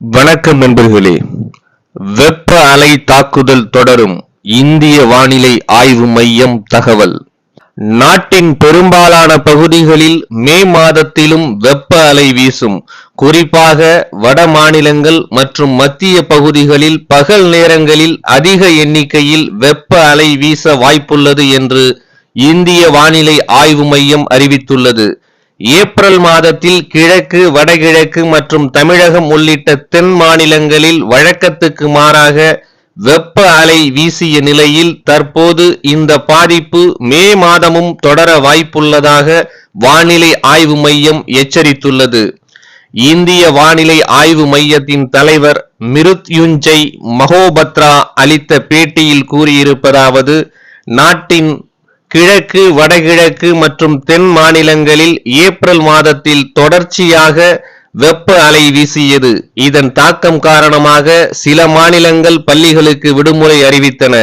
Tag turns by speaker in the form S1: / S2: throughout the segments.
S1: வணக்கம் நண்பர்களே. வெப்ப அலை தாக்குதல் தொடரும் இந்திய வானிலை ஆய்வு மையம் தகவல். நாட்டின் பெரும்பாலான பகுதிகளில் மே மாதத்திலும் வெப்ப அலை வீசும். குறிப்பாக வட மாநிலங்கள் மற்றும் மத்திய பகுதிகளில் பகல் நேரங்களில் அதிக எண்ணிக்கையில் வெப்ப அலை வீச வாய்ப்புள்ளது என்று இந்திய வானிலை ஆய்வு மையம் அறிவித்துள்ளது. ஏப்ரல் மாதத்தில் கிழக்கு வடகிழக்கு மற்றும் தமிழகம் உள்ளிட்ட தென் மாநிலங்களில் வழக்கத்துக்கு மாறாக வெப்ப அலை வீசிய நிலையில் தற்போது இந்த பாதிப்பு மே மாதமும் தொடர வாய்ப்புள்ளதாக வானிலை ஆய்வு மையம் எச்சரித்துள்ளது. இந்திய வானிலை ஆய்வு மையத்தின் தலைவர் மிருத்யுஞ்சை மகோபத்ரா அளித்த பேட்டியில் கூறியிருப்பதாவது நாட்டின் கிழக்கு வடகிழக்கு மற்றும் தென் மாநிலங்களில் ஏப்ரல் மாதத்தில் தொடர்ச்சியாக வெப்ப அலை வீசியது. இதன் தாக்கம் காரணமாக சில மாநிலங்கள் பள்ளிகளுக்கு விடுமுறை அறிவித்தன.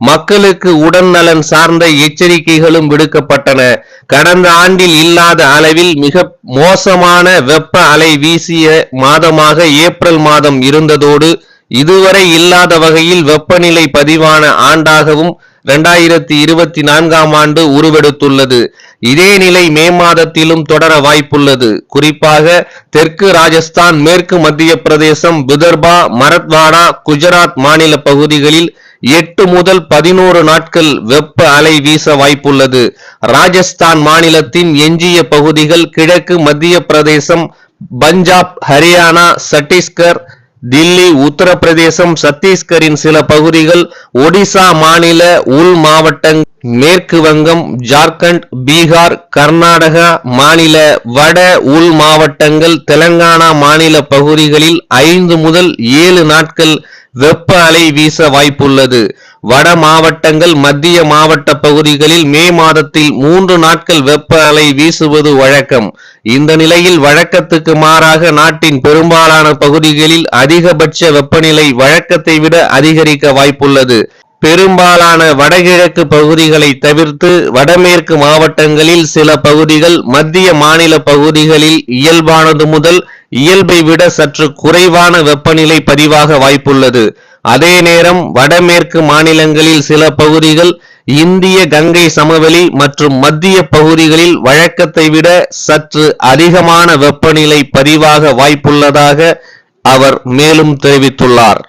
S1: மக்களுக்கு உடல்நலன் சார்ந்த எச்சரிக்கைகளும் விடுக்கப்பட்டன. கடந்த ஆண்டில் இல்லாத அளவில் மிக மோசமான வெப்ப அலை வீசிய மாதமாக ஏப்ரல் மாதம் இருந்ததோடு இதுவரை இல்லாத வகையில் வெப்பநிலை பதிவான ஆண்டாகவும் இரண்டாயிரத்தி இருபத்தி நான்காம் ஆண்டு உருவெடுத்துள்ளது. இதே நிலை மே மாதத்திலும் தொடர வாய்ப்புள்ளது. குறிப்பாக தெற்கு ராஜஸ்தான் மேற்கு மத்திய பிரதேசம் விதர்பா மரத்வாடா குஜராத் மாநில பகுதிகளில் எட்டு முதல் பதினோரு நாட்கள் வெப்ப அலை வீச வாய்ப்புள்ளது. ராஜஸ்தான் மாநிலத்தின் எஞ்சிய பகுதிகள் கிழக்கு மத்திய பிரதேசம் பஞ்சாப் ஹரியானா சத்தீஸ்கர் தில்லி உத்தரப்பிரதேசம் சத்தீஸ்கரின் சில பகுதிகள் ஒடிசா மாநில உள் மாவட்டங்கள் மேற்கு வங்கம் ஜார்க்கண்ட் பீகார் கர்நாடகா மாநில வட உள் மாவட்டங்கள் தெலங்கானா மாநில பகுதிகளில் ஐந்து முதல் ஏழு நாட்கள் வெப்ப அலை வீச வாய்ப்புள்ளது. வட மாவட்டங்கள் மத்திய மாவட்ட பகுதிகளில் மே மாதத்தில் மூன்று நாட்கள் வெப்ப அலை வீசுவது வழக்கம். இந்த நிலையில் வழக்கத்துக்கு மாறாக நாட்டின் பெரும்பாலான பகுதிகளில் அதிகபட்ச வெப்பநிலை வழக்கத்தை விட அதிகரிக்க வாய்ப்புள்ளது. பெரும்பாலான வடகிழக்கு பகுதிகளை தவிர்த்து வடமேற்கு மாவட்டங்களில் சில பகுதிகள் மத்திய மாநில பகுதிகளில் இயல்பானது முதல் இயல்பை விட சற்று குறைவான வெப்பநிலை பதிவாக வாய்ப்புள்ளது. அதே நேரம் வடமேற்கு மாநிலங்களில் சில பகுதிகள் இந்திய கங்கை சமவெளி மற்றும் மத்திய பகுதிகளில் வழக்கத்தை விட சற்று அதிகமான வெப்பநிலை பதிவாக வாய்ப்புள்ளதாக அவர் மேலும் தெரிவித்துள்ளார்.